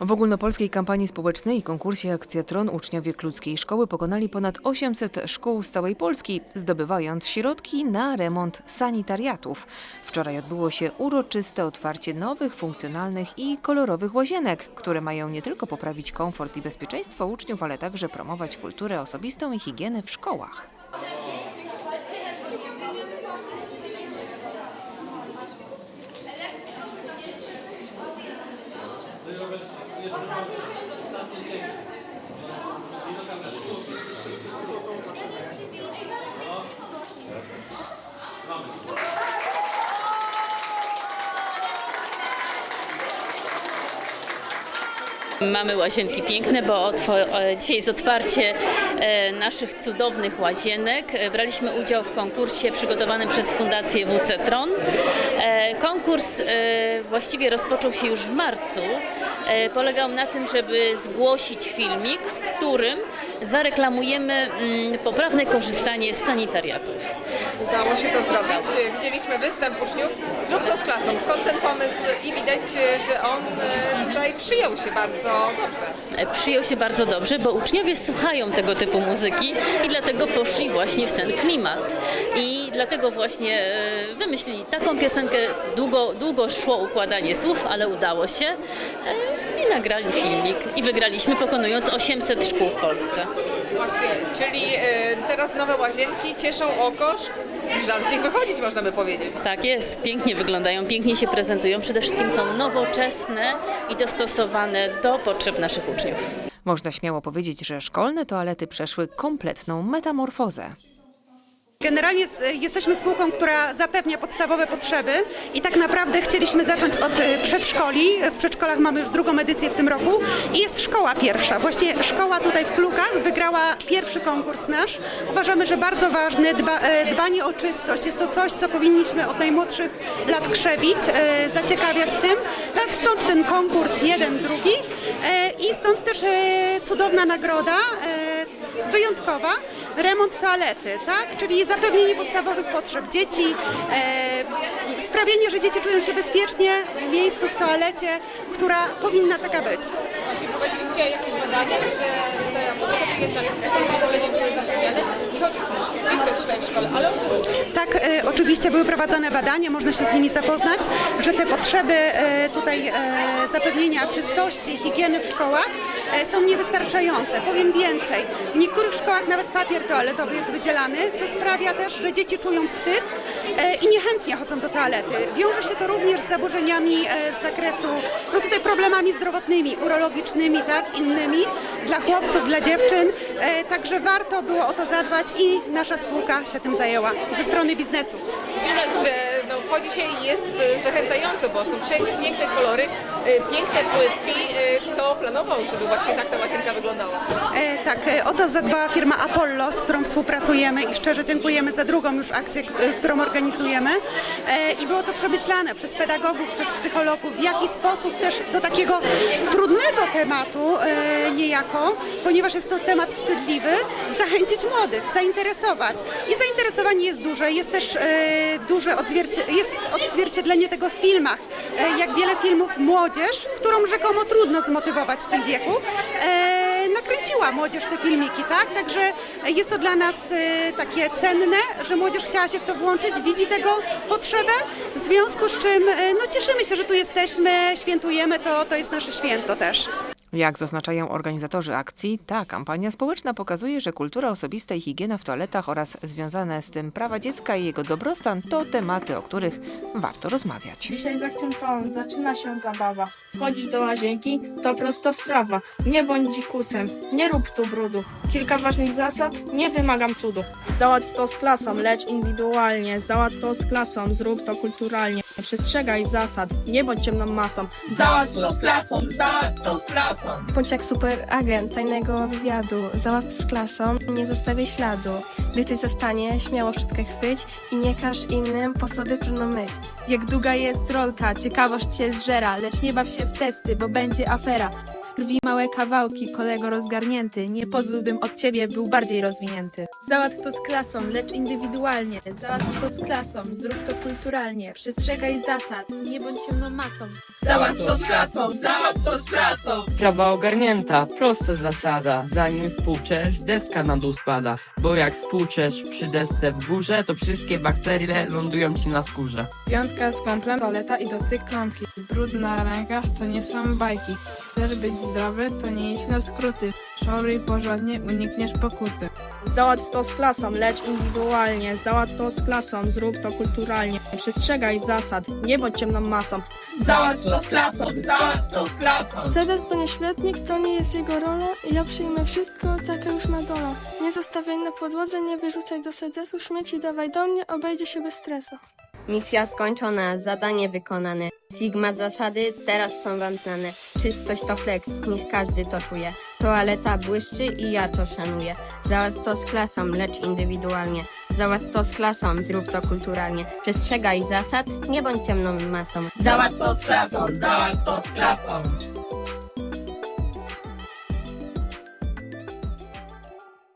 W ogólnopolskiej kampanii społecznej i konkursie Akcja Tron uczniowie Kludzkiej Szkoły pokonali ponad 800 szkół z całej Polski, zdobywając środki na remont sanitariatów. Wczoraj odbyło się uroczyste otwarcie nowych, funkcjonalnych i kolorowych łazienek, które mają nie tylko poprawić komfort i bezpieczeństwo uczniów, ale także promować kulturę osobistą i higienę w szkołach. Mamy łazienki piękne, bo e, dzisiaj jest otwarcie e, naszych cudownych łazienek. E, Braliśmy udział w konkursie przygotowanym przez Fundację WC Tron. Konkurs właściwie rozpoczął się już w marcu. Polegał na tym, żeby zgłosić filmik, w którym zareklamujemy mm, poprawne korzystanie z sanitariatów. Udało się to zrobić. Widzieliśmy występ uczniów. Zrób to z klasą. Skąd ten pomysł? I widać, że on e, tutaj przyjął się bardzo dobrze. E, Przyjął się bardzo dobrze, bo uczniowie słuchają tego typu muzyki i dlatego poszli właśnie w ten klimat. I dlatego właśnie e, wymyślili taką piosenkę. Długo, długo szło układanie słów, ale udało się i nagrali filmik. I wygraliśmy pokonując 800 szkół w Polsce. Właśnie, czyli e, teraz nowe łazienki cieszą oko. Żal z nich wychodzić, można by powiedzieć. Tak jest, pięknie wyglądają, pięknie się prezentują. Przede wszystkim są nowoczesne i dostosowane do potrzeb naszych uczniów. Można śmiało powiedzieć, że szkolne toalety przeszły kompletną metamorfozę. Generalnie z- jesteśmy spółką, która zapewnia podstawowe potrzeby i tak naprawdę chcieliśmy zacząć od e, przedszkoli. W przedszkolach mamy już drugą edycję w tym roku i jest szkoła pierwsza. Właśnie szkoła tutaj w Klukach wygrała pierwszy konkurs nasz. Uważamy, że bardzo ważny dba, e, dbanie o czystość. Jest to coś, co powinniśmy od najmłodszych lat krzewić, e, zaciekawiać tym. Stąd ten konkurs jeden, drugi e, i stąd też e, cudowna nagroda. e, wyjątkowa remont toalety, tak? Czyli zapewnienie podstawowych potrzeb dzieci, e, sprawienie, że dzieci czują się bezpiecznie w miejscu, w toalecie, która powinna taka być. Właśnie prowadziliście jakieś badania, że te potrzeby jednak tutaj w szkole nie były zapewniane. Nie chodzi stricte tutaj w szkole, ale Tak, e, oczywiście były prowadzone badania, można się z nimi zapoznać, że te potrzeby e, tutaj e, zapewnienia czystości, higieny w szkołach e, są niewystarczające. Powiem więcej, w niektórych szkołach nawet papier toaletowy jest wydzielany, co sprawia też, że dzieci czują wstyd e, i niechętnie chodzą do toalety. Wiąże się to również z zaburzeniami e, z zakresu, no tutaj problemami zdrowotnymi, urologicznymi, tak, innymi, dla chłopców, dla dziewczyn, e, także warto było o to zadbać i nasza spółka się tym zajęła ze strony biznesu. widać, że no, wchodzi się i jest e, zachęcająco, bo są piękne, piękne kolory, piękne płytki. E, Kto planował, żeby właśnie tak ta łazienka wyglądała? E, tak, e, o to zadbała firma Apollo, z którą współpracujemy i szczerze dziękujemy za drugą już akcję, e, którą organizujemy. E, I było to przemyślane przez pedagogów, przez psychologów, w jaki sposób też do takiego trudnego tematu e, niejako, ponieważ jest to temat wstydliwy, zachęcić młodych, zainteresować. I zainteresowanie jest duże, jest też e, duże odzwiercie- jest odzwierciedlenie tego w filmach. E, jak wiele filmów młodzież, którą rzekomo trudno zmotywować w tym wieku, e, nakręciła młodzież te filmiki, tak? Także jest to dla nas e, takie cenne, że młodzież chciała się w to włączyć, widzi tego potrzebę, w związku z czym e, no, cieszymy się, że tu jesteśmy, świętujemy to, to jest nasze święto też. Jak zaznaczają organizatorzy akcji, ta kampania społeczna pokazuje, że kultura osobista i higiena w toaletach oraz związane z tym prawa dziecka i jego dobrostan to tematy, o których warto rozmawiać. Dzisiaj z akcją Tron zaczyna się zabawa. Wchodzisz do łazienki, to prosta sprawa. Nie bądź dzikusem, nie rób tu brudu. Kilka ważnych zasad, nie wymagam cudu. Załatw to z klasą, lecz indywidualnie. Załatw to z klasą, zrób to kulturalnie. Przestrzegaj zasad, nie bądź ciemną masą. Załatw to z klasą, załatw to z klasą. Bądź jak super agent tajnego wywiadu. Załatw z klasą, nie zostawiaj śladu. Gdy coś zostanie, śmiało szczotkę chwyć i nie każ innym po sobie trudno myć. Jak długa jest rolka, ciekawość cię zżera, lecz nie baw się w testy, bo będzie afera. Rwij małe kawałki, kolego rozgarnięty, nie pozwólbym od ciebie był bardziej rozwinięty. Załatw to z klasą, lecz indywidualnie. Załatw to z klasą, zrób to kulturalnie. Przestrzegaj zasad, nie bądź ciemną masą. Załatw to z klasą, załatw to z klasą. Sprawa ogarnięta, prosta zasada. Zanim spłuczesz, deska na dół spada. Bo jak spłuczesz przy desce w górze, to wszystkie bakterie lądują ci na skórze. Piątka z kumplem, paleta i dotyk klamki. Brud na rękach to nie są bajki. Chcesz być zdrowy, to nie idź na skróty. Szoruj porządnie, unikniesz pokuty. Załatw to z klasą, lecz indywidualnie. Załatw to z klasą, zrób to kulturalnie. Przestrzegaj zasad, nie bądź ciemną masą. Załatw to z klasą, załatw to z klasą. Sedes to nie śletnik, to nie jest jego rola. Ja przyjmę wszystko, taka już ma dola. Nie zostawiaj na podłodze, nie wyrzucaj do sedesu, śmieci dawaj do mnie, obejdzie się bez stresu. Misja skończona, zadanie wykonane. Sigma zasady teraz są wam znane. Czystość to flex, niech każdy to czuje. Toaleta błyszczy i ja to szanuję. Załatw to z klasą, lecz indywidualnie. Załatw to z klasą, zrób to kulturalnie. Przestrzegaj zasad, nie bądź ciemną masą. Załatw to z klasą, załatw to z klasą.